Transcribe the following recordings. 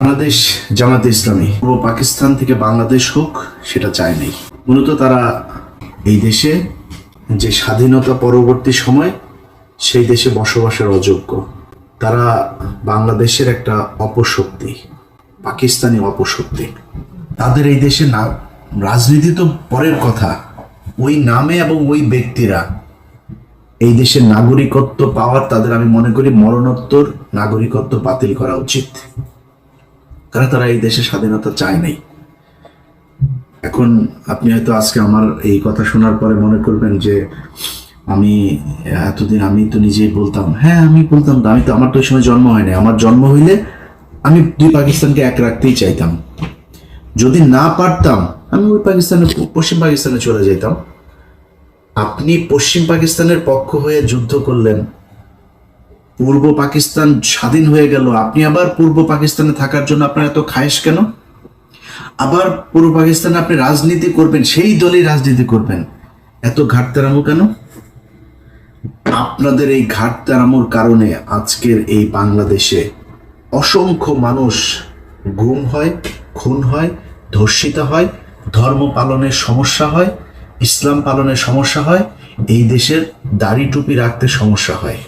বাংলাদেশ জামাত ইসলামী, পূর্ব পাকিস্তান থেকে বাংলাদেশ হোক, সেটা চায় নাই। মূলত তারা এই দেশে যে স্বাধীনতা পরবর্তী সময়, সেই দেশে বসবাসের অযোগ্য। তারা বাংলাদেশের একটা অপশক্তি, পাকিস্তানি অপশক্তি। তাদের এই দেশে না, রাজনীতি তো পরের কথা। ওই নামে এবং ওই ব্যক্তিরা এই দেশের নাগরিকত্ব পাওয়ার, তাদের আমি মনে করি মরণোত্তর নাগরিকত্ব বাতিল করা উচিত। কারণ তারা এই দেশে স্বাধীনতা চায় নাই? এখন আপনি হয়তো আজকে আমার এই কথা শোনার পরে মনে করবেন যে আমি, এতদিন আমি তো নিজেই বলতাম হ্যাঁ আমি বলতাম আমি তো, আমার তো ওই সময় জন্ম হয়নি। আমার জন্ম হইলে আমি দুই পাকিস্তানকে এক রাখতেই চাইতাম। যদি না পারতাম, আমি ওই পাকিস্তানে, পশ্চিম পাকিস্তানে চলে যেতাম আপনি পশ্চিম পাকিস্তানের পক্ষ হয়ে যুদ্ধ করলেন পূর্ব পাকিস্তান স্বাধীন হয়ে গেল। আপনি আবার পূর্ব পাকিস্তানে থাকার জন্য আপনার এত খায়েশ কেন? আবার পূর্ব পাকিস্তানে আপনি রাজনীতি করবেন, সেই দলই রাজনীতি করবেন। এত ঘাটতারামো কেন? আপনাদের এই ঘাটতারামোর কারণে আজকের এই বাংলাদেশে অসংখ্য মানুষ গুম হয়, খুন হয়, ধর্ষিত হয়, ধর্ম পালনের সমস্যা হয়, ইসলাম পালনের সমস্যা হয়, এই দেশের দাড়ি টুপি রাখতে সমস্যা হয়।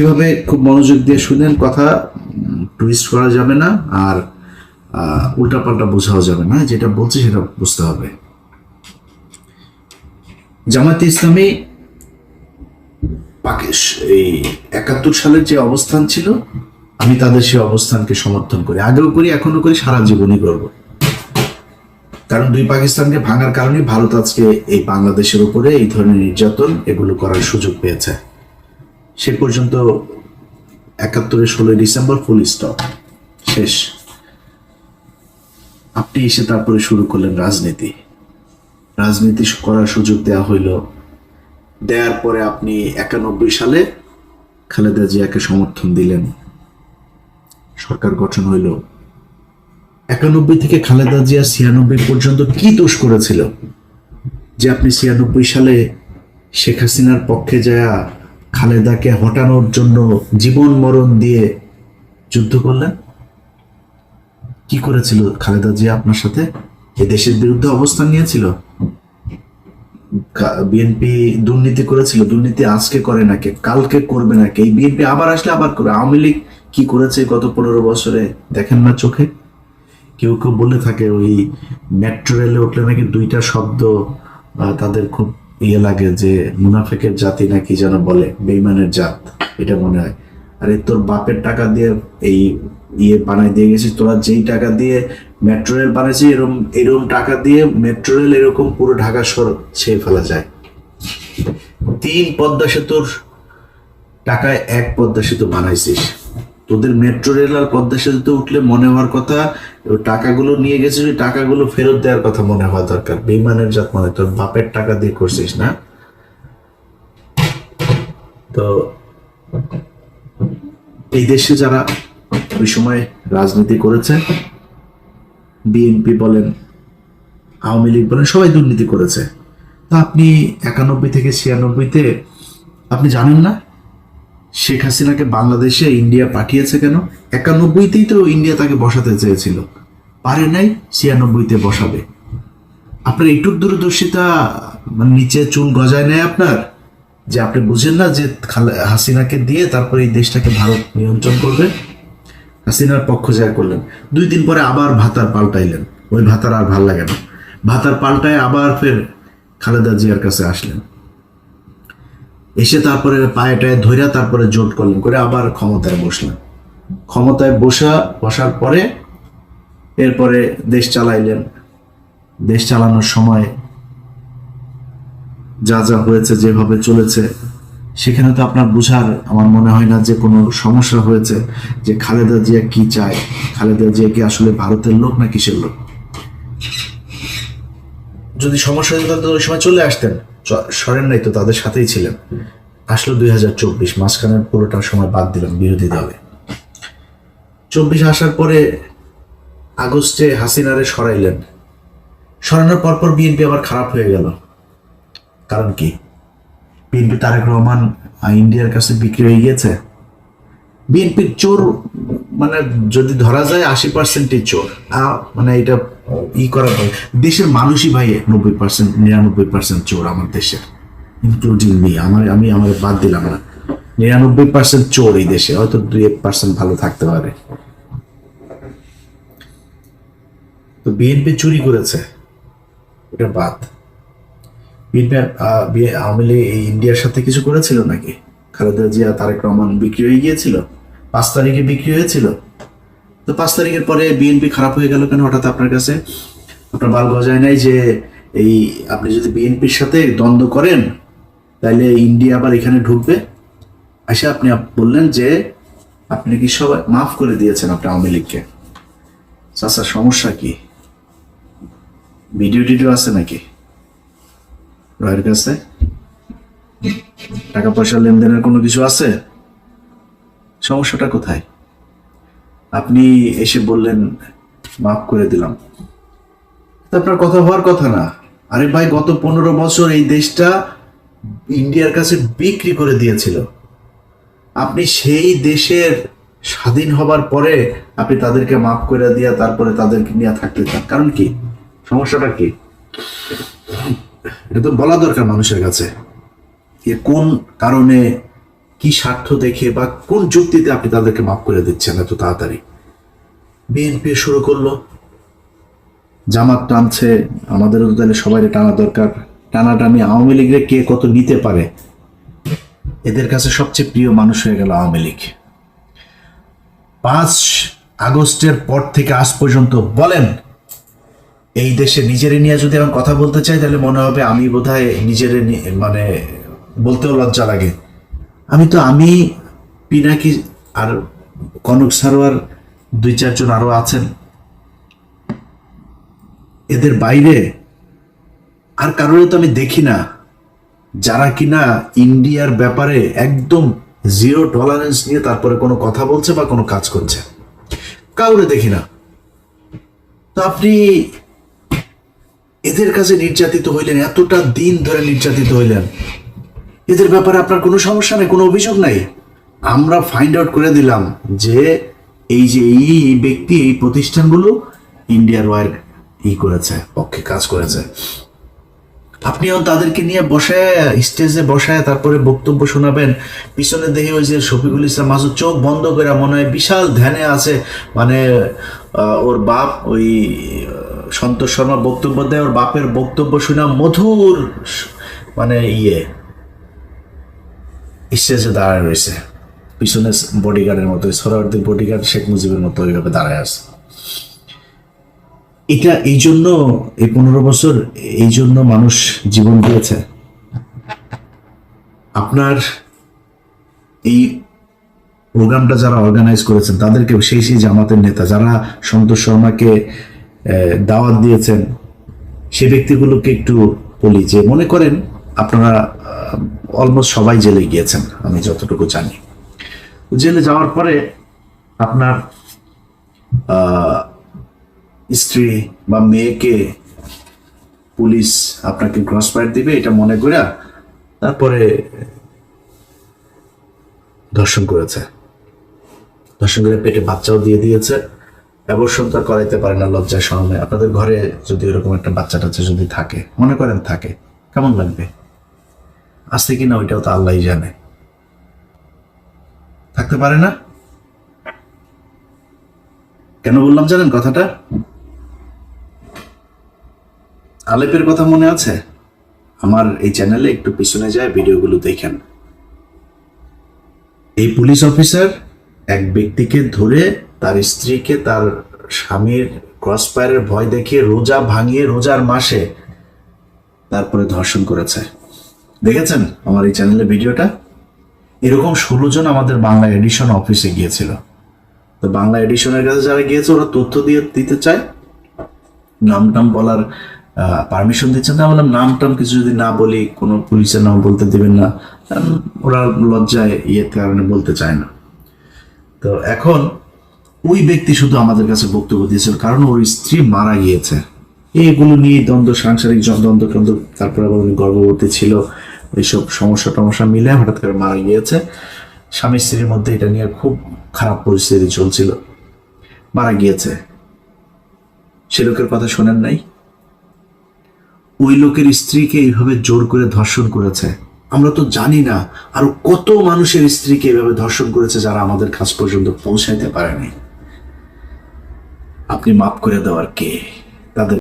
কীভাবে খুব মনোযোগ দিয়ে শুনেন কথা টুইস্ট করা যাবে না আর উল্টাপাল্টা বোঝাও যাবে না, যেটা বলছি সেটা বুঝতে হবে। জামাতে ইসলামী এই একাত্তর সালের যে অবস্থান ছিল, আমি তাদের সেই অবস্থানকে সমর্থন করি। আগেও করি এখনও করি, সারা জীবনই করব। কারণ দুই পাকিস্তানকে ভাঙার কারণে ভারত আজকে এই বাংলাদেশের উপরে এই ধরনের নির্যাতন এগুলো করার সুযোগ পেয়েছে। সে পর্যন্ত একাত্তরের ষোলোই ডিসেম্বর ফুল স্টপ শেষ। আপনি এসে তারপরে শুরু করলেন রাজনীতি। রাজনীতি করার সুযোগ দেওয়া হইল। দেওয়ার পরে আপনি একানব্বই সালে খালেদা জিয়াকে সমর্থন দিলেন। সরকার গঠন হইল। একানব্বই থেকে খালেদা জিয়া ছিয়ানব্বই পর্যন্ত কি দোষ করেছিল? যে আপনি ছিয়ানব্বই সালে শেখ হাসিনার পক্ষে যায়া খালেদাকে হটানোর জন্য জীবন মরণ দিয়ে যুদ্ধ করলেন? কি করেছিল খালেদা জিয়া আপনার সাথে? এ দেশের বিরুদ্ধে অবস্থান নিয়েছিল? বিএনপি দুর্নীতি করেছিল, দুর্নীতি আজকে করে নাকি, কালকে করবে নাকি? এই বিএনপি আবার আসলে আবার করবে। আওয়ামী লীগ কি করেছে গত পনেরো বছরে, দেখেন না চোখে? কেউ কেউ বলে থাকে ওই মেট্রো রেলে উঠলে নাকি দুইটা শব্দ তাদের খুব ইয়ে লাগে যে মুনাফেকের জাতি নাকি যেন বলে? বেইমানের জাত, এটা মনে হয়। আরে তোর বাপের টাকা দিয়ে এই ইয়ে বানাই দিয়ে গেছিস, তোরা যেই টাকা দিয়ে মেট্রো রেল বানাইছিস এরকম এরকম টাকা দিয়ে মেট্রো রেল এরকম পুরো ঢাকা শহর ছেয়ে ফেলা যায়। তিন পদ্মা সেতুর টাকায় এক পদ্মা সেতু বানাইছিস। তোদের মেট্রো রেল আর পদ্মা সেতুতে উঠলে মনে হওয়ার কথা টাকাগুলো নিয়ে গেছিস, ওই টাকাগুলো ফেরত দেওয়ার কথা মনে হওয়া দরকার। বেইমানের জাত মনে তোর বাপের টাকা দিয়ে করছিস না? তো এই দেশে যারা ওই সময় রাজনীতি করেছে বিএনপি বলেন, আওয়ামী লীগ বলেন, সবাই দুর্নীতি করেছে। তা আপনি একানব্বই থেকে ছিয়ানব্বইতে, আপনি জানেন না? শেখ হাসিনাকে বাংলাদেশে ইন্ডিয়া পাঠিয়েছে কেন? একানব্বইতেই তো ইন্ডিয়া তাকে বসাতে চেয়েছিল। পারে নাই, ছিয়ানব্বইতে বসাবে। আপনার এইটুক দূরদর্শিতা মানে নিচে চুল গজায় নেয় আপনার, যে আপনি বুঝেন না যে হাসিনাকে দিয়ে তারপরে এই দেশটাকে ভারত নিয়ন্ত্রণ করবে। হাসিনার পক্ষ জয় করলেন। দুই দিন পরে আবার ভাতার পাল্টাইলেন। ওই ভাতার আর ভালো লাগে না। ভাতার পাল্টায় আবার ফের খালেদা জিয়ার কাছে আসলেন। এসে তারপরে পায়ে টায়ে তারপরে জোট করলেন, করে আবার ক্ষমতায় বসলেন। ক্ষমতায় বসা, বসার পরে এরপরে দেশ চালাইলেন। দেশ চালানোর সময় যা যা হয়েছে, যেভাবে চলেছে, সেখানে তো আপনার বুঝার আমার মনে হয় না যে কোনো সমস্যা হয়েছে যে খালেদা জিয়া কি চায়, খালেদা জিয়া কি আসলে ভারতের লোক না কিসের লোক? যদি সমস্যা হয়ে তো ওই সময় চলে আসতেন। সরেন নাই তো তাদের সাথেই ছিলেন। আসলো দুই হাজার চব্বিশ মাঝখানের পুরোটা সময় বাদ দিলাম, বিরোধী দলে। চব্বিশ আসার পরে আগস্টে হাসিনারে সরাইলেন। সরানোর পরপর বিএনপি আবার খারাপ হয়ে গেল। কারণ কি? বিএনপি তারেক রহমান ইন্ডিয়ার কাছে বিক্রি হয়ে গিয়েছে। বিএনপির চোর মানে যদি ধরা যায় আশি পার্সেন্টই চোর। মানে এটা ই করা ভাই দেশের মানুষই ভাই নব্বই পার্সেন্ট নিরানব্বই পার্সেন্ট চোর আমার দেশের ইনক্লুডিং মি আমার, আমি আমার বাদ দিলাম না। নিরানব্বই পার্সেন্ট চোর এই দেশে, হয়তো দুই এক পার্সেন্ট ভালো থাকতে পারে। তো বিএনপি চুরি করেছে, এটা বাদ। বিএনপি আওয়ামী লীগ এই ইন্ডিয়ার সাথে কিছু করেছিল নাকি? খালেদা জিয়া, তারেক রহমান বিক্রি হয়ে গিয়েছিল, পাঁচ তারিখে বিক্রি হয়েছিল। তো পাঁচ তারিখের পরে বিএনপি খারাপ হয়ে গেল কেন? হঠাৎ আপনার কাছে আপনার বাল গজায় নাই যে এই আপনি যদি বিএনপির সাথে দ্বন্দ্ব করেন তাহলে ইন্ডিয়া আবার এখানে ঢুকবে? আসে আপনি বললেন যে আপনি কি সবাই মাফ করে দিয়েছেন আপনি আওয়ামী লীগকে। চাচার সমস্যা কি? ভিডিও টিডিও আছে নাকি? রয়ের কাছে? টাকা পয়সা লেনদেনের কোনো কিছু আছে? সমস্যাটা কোথায়? আপনি এসে বললেন, মাফ করে দিলাম। আপনার কথা হওয়ার কথা না। আরে ভাই, গত পনেরো বছর এই দেশটা ইন্ডিয়ার কাছে বিক্রি করে দিয়েছিল। আপনি সেই দেশের স্বাধীন হবার পরে আপনি তাদেরকে মাফ করে দিয়া তারপরে তাদেরকে নিয়ে থাকতে চান। কারণ কি? সমস্যাটা কি? এটা তো বলা দরকার মানুষের কাছে। কোন কারণে কি স্বার্থ দেখে বা কোন যুক্তিতে আপনি তাদেরকে মাফ করে দিচ্ছেন এত তাড়াতাড়ি? বিএনপি শুরু করল। জামাত টানছে আমাদেরও তো তাহলে সবাই টানা দরকার। টানাটানি আওয়ামী লীগের কে কত নিতে পারে? এদের কাছে সবচেয়ে প্রিয় মানুষ হয়ে গেল আওয়ামী লীগ। পাঁচ আগস্টের পর থেকে আজ পর্যন্ত বলেন, এই দেশে নিজেরে নিয়ে যদি আমি কথা বলতে চাই, তাহলে মনে হবে আমি বোধহয় নিজেরে মানে বলতেও লজ্জা লাগে। আমি তো, আমি পিনাকি আর কনক সারোয়ার দুই চারজন আরও আছেন। এদের বাইরে আর কারণে তো আমি দেখি না। যারা কিনা ইন্ডিয়ার ব্যাপারে একদম জিরো টলারেন্স নিয়ে তারপরে কোনো কথা বলছে বা কোনো কাজ করছে। কাউরে দেখি না। তো আপনি এদের কাছে নির্যাতিত হইলেন, এতটা দিন ধরে নির্যাতিত হইলেন। এদের ব্যাপারে আপনার কোনো সমস্যা নেই, কোনো অভিযোগ নাই। আমরা ফাইন্ড আউট করে দিলাম যে এই যে এই ব্যক্তি, এই প্রতিষ্ঠানগুলো ইন্ডিয়ার ওয়ার ই করেছে, পক্ষে কাজ করেছে। আপনিও তাদেরকে নিয়ে বসায় স্টেজে বসায়, তারপরে বক্তব্য শোনাবেন। পিছনে দেখে ওই যে শফিকুল ইসলাম মাসুদ, চোখ বন্ধ করে মনে হয় বিশাল ধ্যানে আছে। মানে ওর বাপ ওই, সন্তোষ শর্মা বক্তব্য দেয়, ওর বাপের বক্তব্য শুনে মধুর মানে ইয়ে। স্টেজে দাঁড়ায় রয়েছে। পিছনে বডিগার্ডের মতো সরার্দি বডিগার্ড শেখ মুজিবের মতো ওইভাবে দাঁড়ায় আছে। এটা এই জন্য এই পনেরো বছর এই জন্য মানুষ জীবন দিয়েছে। আপনার এই প্রোগ্রামটা যারা অর্গানাইজ করেছেন, তাদেরকে সেই সেই জামাতের নেতা, যারা সন্তোষ শর্মাকে দাওয়াত দিয়েছেন, সে ব্যক্তিগুলোকে একটু বলি যে, মনে করেন আপনারা অলমোস্ট সবাই জেলে গিয়েছেন, আমি যতটুকু জানি। জেলে যাওয়ার পরে আপনার স্ত্রী বা মেয়েকে পুলিশ আপনাকে ক্রস ফায়ার দিবে, এটা মনে করে তারপরে ধর্ষণ করেছে। ধর্ষণ করে পেটে বাচ্চাও দিয়ে দিয়েছে অ্যাবর্ষণ তো করাইতে পারে না লজ্জায় শরমে আপনাদের ঘরে যদি ওরকম একটা বাচ্চা টাচ্চা যদি থাকে, মনে করেন থাকে, কেমন লাগবে? আসতে কিনা ওইটাও তো আল্লাহই জানে। থাকতে পারে না? কেন বললাম জানেন কথাটা? আলেপের কথা মনে আছে? আমার এই চ্যানেলে একটু পিছনে যায়, ভিডিওগুলো দেখেন। এই পুলিশ অফিসার এক ব্যক্তিকে ধরে তার স্ত্রীকে তার স্বামীর ক্রসফায়ারের ভয় দেখিয়ে রোজা ভাঙিয়ে রোজার মাসে তারপরে ধর্ষণ করেছে। দেখেছেন আমার এই চ্যানেলে ভিডিওটা? এরকম ষোলো জন আমাদের বাংলা এডিশন অফিসে গিয়েছিল। তো বাংলা এডিশনের কাছে যারা গিয়েছে, ওরা তথ্য দিয়ে দিতে চায়। নাম টাম বলার পারমিশন দিচ্ছেন না। বললাম, নাম টাম কিছু যদি না বলি, কোনো পুলিশের নাম বলতে দেবেন না। ওরা লজ্জায় ইয়ের কারণে বলতে চায় না। তো এখন ওই ব্যক্তি শুধু আমাদের কাছে বক্তব্য দিয়েছিল, কারণ ওর স্ত্রী মারা গিয়েছে। এগুলো নিয়ে দ্বন্দ্ব, সাংসারিক দ্বন্দ্ব টন্দ্ব তারপরে আবার গর্ভবতী ছিল। এইসব সমস্যা টমস্যা মিলে হঠাৎ করে মারা গিয়েছে। স্বামী স্ত্রীর মধ্যে এটা নিয়ে খুব খারাপ পরিস্থিতি চলছিল। মারা গিয়েছে। সে লোকের কথা শোনেন নাই। ওই লোকের স্ত্রীকে এইভাবে জোর করে ধর্ষণ করেছে। আমরা তো জানি না আরও কত মানুষের স্ত্রীকে এভাবে ধর্ষণ করেছে যারা আমাদের কাছ পর্যন্ত পৌঁছাইতে পারেনি। আপনি মাফ করে দেওয়ার কে? তাদের